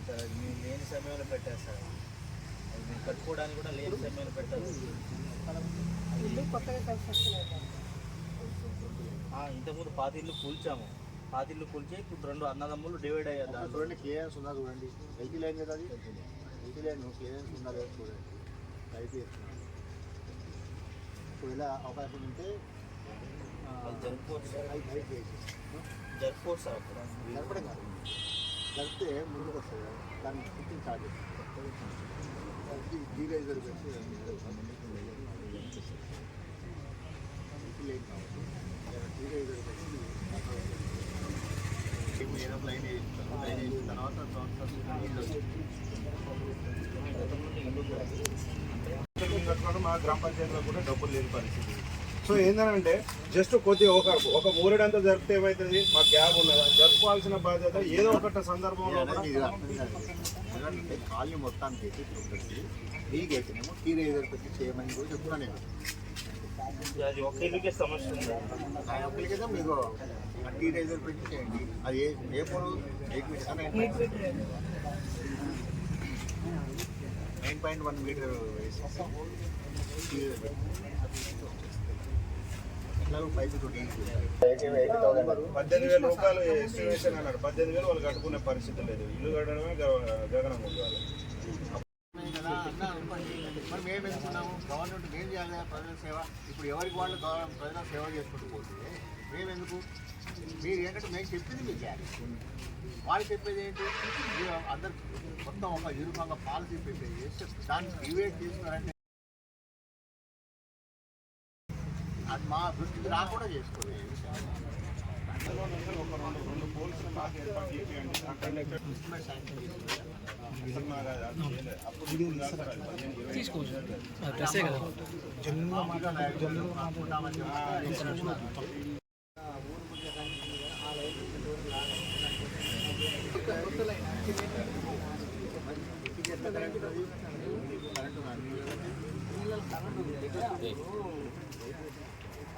Sir మేము లేని సమయంలో పెట్టారు సార్. అది మేము కట్టుకోవడానికి కూడా లేని సమయంలో పెట్టారు ఇల్లు కొత్తగా కన్స్ట్రక్షన్ అయింది ఆ, ఇంతకుముందు పాత ఇల్లు కూల్చాము. పాత ఇల్లు కూల్చి ఇప్పుడు రెండు అన్నదమ్ములు డివైడ్ అయ్యారు. చూడండి క్లియరెన్స్ ఉందా చూడండి. ఎల్టీ లైన్ కదా అది? ఎల్టీ లైన్ క్లియరెన్స్ ఉందా లేదా చూడండి. చేస్తున్నాను. ఒకవేళ అవకాశం ఉంటే జరుపుకోవచ్చు. జరుపుకోవచ్చు సార్ జరపడం కాదు జరిపితే ముందుకు వస్తుంది దాన్ని ఫిఫ్టీన్ చార్జెస్ డీరైజర్ పెట్టి ఎల్టీ డీరైజర్ పెట్టి ఏదో లైన్ లైన్ వేసిన తర్వాత సంవత్సరం మా గ్రామ పంచాయతీలో కూడా డబ్బులు లేని పరిస్థితి సో ఏంటంటే జస్ట్ కొద్దిగా ఒక ఒక మూరెడంతా జరిపితే ఏమవుతుంది మా గ్యాప్ ఉన్నదా? జరుపుకోవాల్సిన బాధ్యత ఏదో ఒకటి సందర్భంలో కాలనీ మొత్తానికి అయితే ఉంటుంది నీకు అయితేనేమో టీరేజర్ పెట్టి చేయమని కూడా చెప్తున్నాను నేను. అది ఒక ఇల్లుకే సమస్య ఒక్కరికైతే మీకు ఆ టీరేజర్ పెట్టి చేయండి. అది ఏ ఏ పొడవు? Eight meter nine point one meter వేసి. పద్దెనిమిది వేల రూపాయలు ఎస్టిమేషన్ అన్నాడు పద్దెనిమిది వేలు వాళ్ళు కట్టుకునే పరిస్థితి లేదు. ఇల్లు కట్టడమే గగనం ఉంది వాళ్ళు. మరి మేము ఎందుకున్నాము? గవర్నమెంట్ ఏం చేయాలి? ప్రజల సేవ. ఇప్పుడు ఎవరికి వాళ్ళు ప్రజల సేవ చేసుకుంటూ పోతే మేము ఎందుకు? మీరు ఏంటంటే మేము చెప్పింది మీకు చేయాలి. వాళ్ళు చెప్పేది ఏంటి? అందరు మొత్తం ఒక యూనిఫామ్గా పాలసీ చేసి దాన్ని డివైడ్ చేసుకున్నారంటే దృష్టికి రాకుండా చేసుకోండి. ఒక రెండు రెండు పోల్స్ మాకు ఏర్పాటు చేయండి శాంక్షన్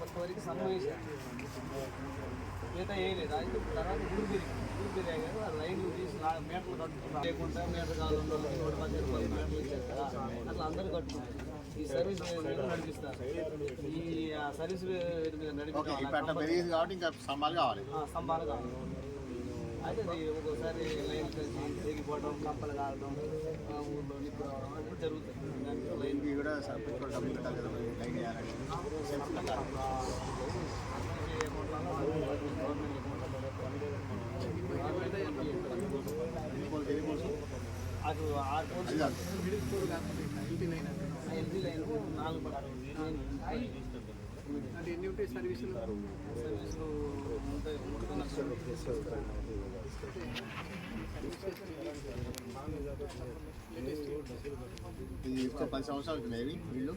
అది అది కొంతవరకు సన్వేషం మిగతా వేయలేదు అయితే తర్వాత ఊరు పెరిగాయి కదా ఆ లైన్లు తీసి లా- మీటర్లు కట్టుకున్నారు లేకుంటే మీటర్ కాదు రెండు వందలు, నూట పది రూపాయలు మీటర్లు ఇచ్చారు కదా? అట్లా అందరూ కట్టుకున్నారు ఈ సర్వీస్ నేను నడిపిస్తారు. ఈ సర్వీస్ మీద కావాలి. కావాలి. అది ఒక్కోసారి లైన్ కలిసి తెగిపోవడం కంపలు కావడం ఊళ్ళో నిప్పు రావడం అనేది జరుగుతుంది దానికి కూడా సార్ పెట్రోల్ డబ్బులు కట్టాలి కదా మరి లైన్ పోల్స్. అది ఆరు లైన్ నాలుగు పడాలి. అంటే ఎన్ని ఉంటాయి సర్వీసులు ఇది ఒక పది సంవత్సరాలు ఇవి వీళ్ళు?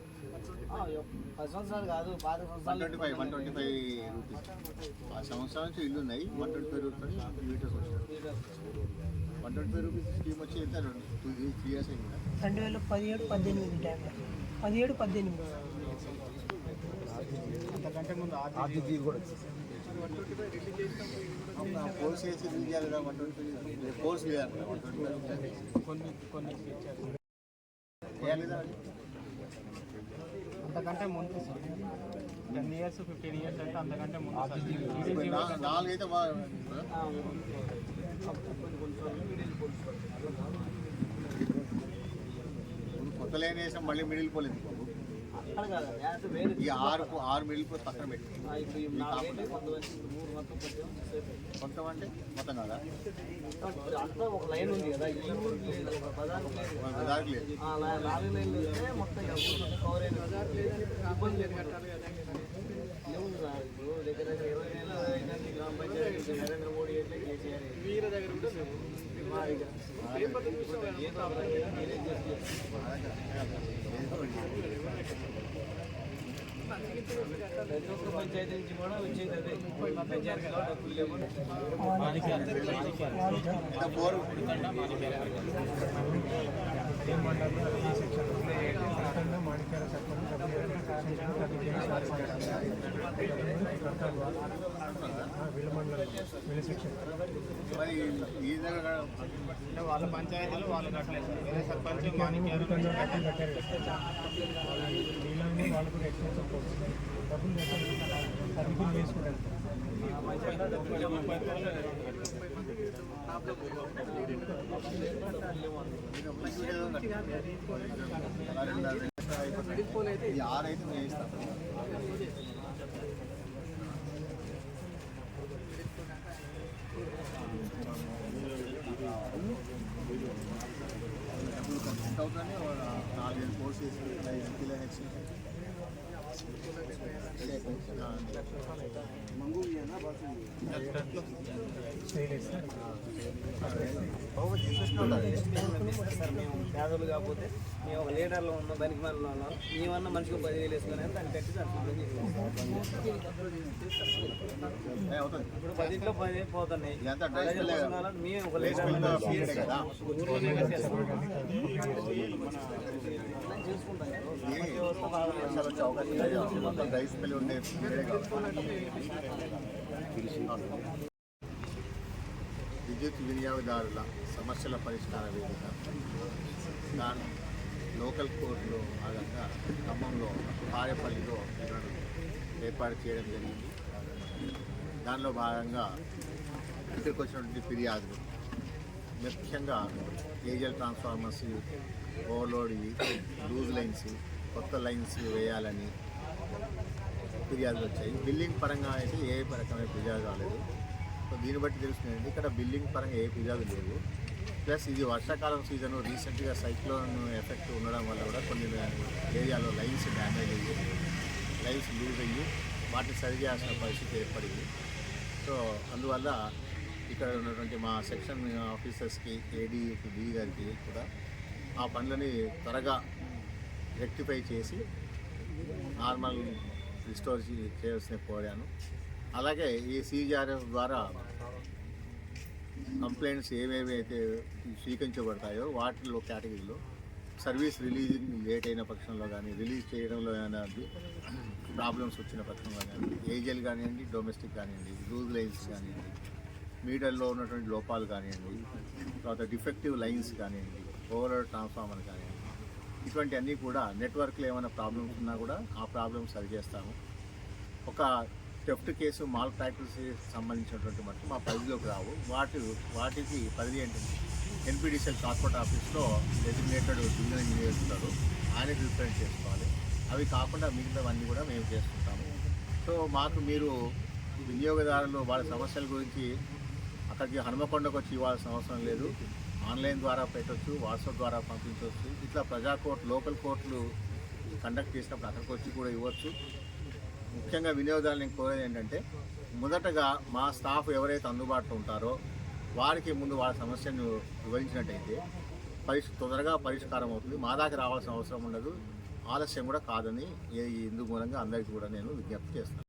ఆ, పది సంవత్సరాలు కాదు పాత one twenty five one twenty five rupees. ఆ సంవత్సరాల నుంచి ఇల్లు ఉన్నాయి. One twenty five rupees meters వచ్చాయి. One twenty five rupees scheme వచ్చి ఎంత? రెండు టూ త్రీ ఇయర్స్ అయింది రెండు వేల పదిహేడు పద్దెనిమిది టైంలో పదిహేడు పద్దెనిమిది. కోర్స్ తీయాలి కదా వన్ ట్వంటీ కోర్స్ వేయాలి వన్ ట్వంటీ ఫైవ్ కొన్ని కొన్ని? అంతకంటే ముందు టెన్ ఇయర్స్ ఫిఫ్టీన్ ఇయర్స్ అంటే అంతకంటే ముందు ఇప్పుడు నా- నాలుగు అయితే బాగా కొత్త లైన్ వేసాం మళ్ళీ మిడిల్ పోలేదు బాబు అక్కడ కాదండి అది వేరే ఈ ఆరు ఆరు పోయి పక్కన పెట్టి. మొత్తం కొంచెం సేఫ్ మొత్తం అంటే? మొత్తం కదా? అంతా ఒక లైన్ ఉంది కదా ఈ ఊరికి లేదు ఒక బజార్కి లేదు. దానికి లేదు. ఆ, లా- నాలుగు లైన్లు వస్తే మొత్తం ఇక ఊరు కవర్ అయిన ఇబ్బంది లేదు కట్టాలి కదా ఏముంది సార్ ఇప్పుడు? దగ్గర దగ్గర ఇరవై వేలు అయిందండి గ్రామ పంచాయతీ నరేంద్ర మోడీ అయితే కేసీఆర్ వీర దగ్గర కూడా ప్రతి ఒక్క పంచాయతీ నుంచి కూడా వచ్చేది అదే పంచాయతీలో డబ్బులు లేవు ఇంత బోరు మరి ఈ దగ్గర వాళ్ళ పంచాయతీలో వాళ్ళు కట్టలేదు వేరే సర్పంచ్ మాణిక్యాలు ఈ ఆరైతే మేము ఇస్తాం డబ్బులు కంప్లీట్ అవుతుంది నాలుగైదు కోర్సెస్ ఎంపీలో పేదలు కాకపోతే మేము ఒక లీడర్లో ఉన్న పనికి మనలో ఉన్నాం. మేమన్నా మనిషికి పదివేలు వేసుకుని దాన్ని కట్టి ఇప్పుడు పదింట్లో పది పోతున్నాయి. మేము ఒక లీడర్ చేసుకుంటాం విద్యుత్ వినియోగదారుల సమస్యల పరిష్కార వేదిక. దాని లోకల్ కోర్టులో భాగంగా ఖమ్మంలో పారేపల్లిలో ఏర్పాటు చేయడం జరిగింది. దానిలో భాగంగా ఇక్కడికి వచ్చినటువంటి ఫిర్యాదులు. ముఖ్యంగా ఏజల్ ట్రాన్స్ఫార్మర్స్ ఓవర్లోడ్ లూజ్ లైన్స్ కొత్త లైన్స్ వేయాలని ఫిర్యాదులు వచ్చాయి. బిల్లింగ్ పరంగా అయితే ఏ రకమైన ఫిర్యాదు రాలేదు. సో దీన్ని బట్టి తెలుస్తుందండి ఇక్కడ బిల్లింగ్ పరంగా ఏ ఫిర్యాదు లేవు ప్లస్ ఇది వర్షాకాలం సీజన్ రీసెంట్గా సైక్లోన్ ఎఫెక్ట్ ఉండడం వల్ల కూడా కొన్ని ఏరియాలో లైన్స్ డ్యామేజ్ అయ్యి లైన్స్ లూజ్ అయ్యి వాటిని సరిచేసిన పరిస్థితి ఏర్పడింది. సో అందువల్ల ఇక్కడ ఉన్నటువంటి మా సెక్షన్ ఆఫీసర్స్కి ఏడీకి బి గారికి కూడా ఆ పనులని త్వరగా రెక్టిఫై చేసి నార్మల్ రిస్టోర్ చేయాల్సిన కోరాను. అలాగే ఈ సీజీఆర్ఎఫ్ ద్వారా కంప్లైంట్స్ ఏవేవి అయితే స్వీకరించబడతాయో వాటిలో కేటగిరీలో సర్వీస్ రిలీజింగ్ లేట్ అయిన పక్షంలో కానీ రిలీజ్ చేయడంలో ఏమైనా ప్రాబ్లమ్స్ వచ్చిన పక్షంలో కానీ ఏజెల్ కానివ్వండి డొమెస్టిక్ కానివ్వండి లూజ్ లైన్స్ కానివ్వండి మీటర్లో ఉన్నటువంటి లోపాలు కానివ్వండి తర్వాత డిఫెక్టివ్ లైన్స్ కానివ్వండి ఓవర్ ట్రాన్స్ఫార్మర్ కానివ్వండి ఇటువంటి అన్నీ కూడా నెట్వర్క్లో ఏమైనా ప్రాబ్లమ్స్ ఉన్నా కూడా ఆ ప్రాబ్లమ్స్ సరి చేస్తాము. ఒక టెఫ్ట్ కేసు మాల్ ప్రాక్టీస్ సంబంధించినటువంటి మటుకు మా పరిధిలోకి రావు. వాటి వాటికి పరిధి ఏంటంటే ఎన్పిడిసిఎల్ కార్పొరేట్ ఆఫీస్లో డెసిగ్నేటెడ్ డివిజన్ ఇంజనీర్ ఉంటారు. ఆయన రిప్రజెంట్ చేసుకోవాలి. అవి కాకుండా మిగతావన్నీ కూడా మేము చేసుకుంటాము సో మాకు మీరు వినియోగదారులు వాళ్ళ సమస్యల గురించి అక్కడికి హనుమకొండకు వచ్చి ఇవ్వాల్సిన అవసరం లేదు. ఆన్లైన్ ద్వారా పెట్టవచ్చు వాట్సాప్ ద్వారా పంపించవచ్చు ఇట్లా ప్రజా కోర్టు లోకల్ కోర్టులు కండక్ట్ చేసినప్పుడు అక్కడికి వచ్చి కూడా ఇవ్వచ్చు. ముఖ్యంగా వినియోగదారులు నేను కోరేది ఏంటంటే మొదటగా మా స్టాఫ్ ఎవరైతే అందుబాటులో ఉంటారో వారికి ముందు వాళ్ళ సమస్యను వివరించినట్టయితే పరిష్ తొందరగా పరిష్కారం అవుతుంది. మా దాకా రావాల్సిన అవసరం ఉండదు. ఆలస్యం కూడా కాదని ఇందు మూలంగా అందరికీ కూడా నేను విజ్ఞప్తి చేస్తాను